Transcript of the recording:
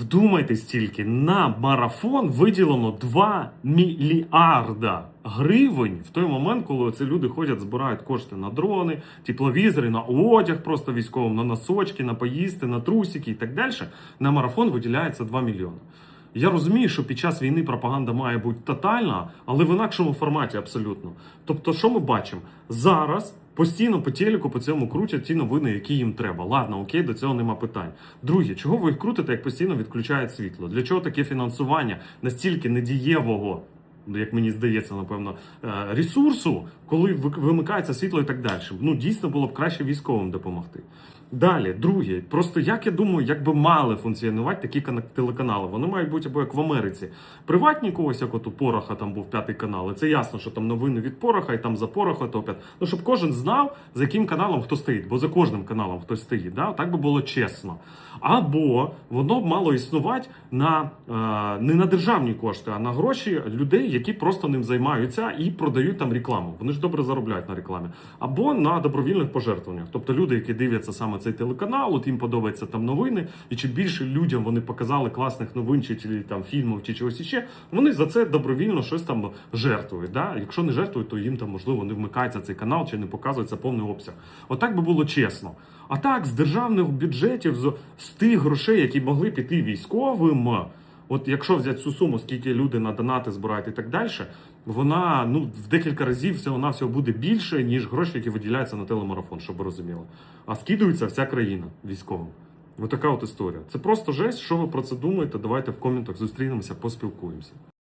Вдумайтесь тільки, на марафон виділено 2 мільярда гривень в той момент, коли ці люди ходять, збирають кошти на дрони, тепловізори, на одяг просто військовим, на носочки, на поїсти, на трусики і так далі. На марафон виділяється 2 мільйони. Я розумію, що під час війни пропаганда має бути тотальна, але в інакшому форматі абсолютно. Тобто, що ми бачимо? Зараз постійно по телеку по цьому крутять ті новини, які їм треба. Ладно, окей, до цього нема питань. Друге, чого ви їх крутите, як постійно відключають світло? Для чого таке фінансування настільки недієвого? Як мені здається, напевно, е, ресурсу, коли вимикається світло і так далі. Ну, дійсно було б краще військовим допомогти. Далі, друге, просто як я думаю, як би мали функціонувати такі телеканали. Вони мають бути або як в Америці. Приватні когось, як от у Пороха там був п'ятий канал. І це ясно, що там новини від Пороха і там за Пороха топять. Ну, щоб кожен знав, за яким каналом хто стоїть, бо за кожним каналом хтось стоїть. Да? Так би було чесно. Або воно б мало існувати на е, не на державні кошти, а на гроші людей, які просто ним займаються і продають там рекламу. Вони ж добре заробляють на рекламі. Або на добровільних пожертвуваннях. Тобто люди, які дивляться саме цей телеканал, от їм подобаються там новини, і чим більше людям вони показали класних новин, чи, чи там фільмів, чи чогось іще, вони за це добровільно щось там жертвують. Да? Якщо не жертвують, то їм там можливо не вмикається цей канал чи не показується повний обсяг. Отак би було чесно. А так, з державних бюджетів, з, з тих грошей, які могли піти військовим. От якщо взяти цю суму, скільки люди на донати збирають і так далі, вона ну в декілька разів всього буде більше, ніж гроші, які виділяються на телемарафон, щоб ви розуміли. А скидується вся країна військовим. Ось така от історія. Це просто жесть. Що ви про це думаєте? Давайте в коментах зустрінемося, поспілкуємося.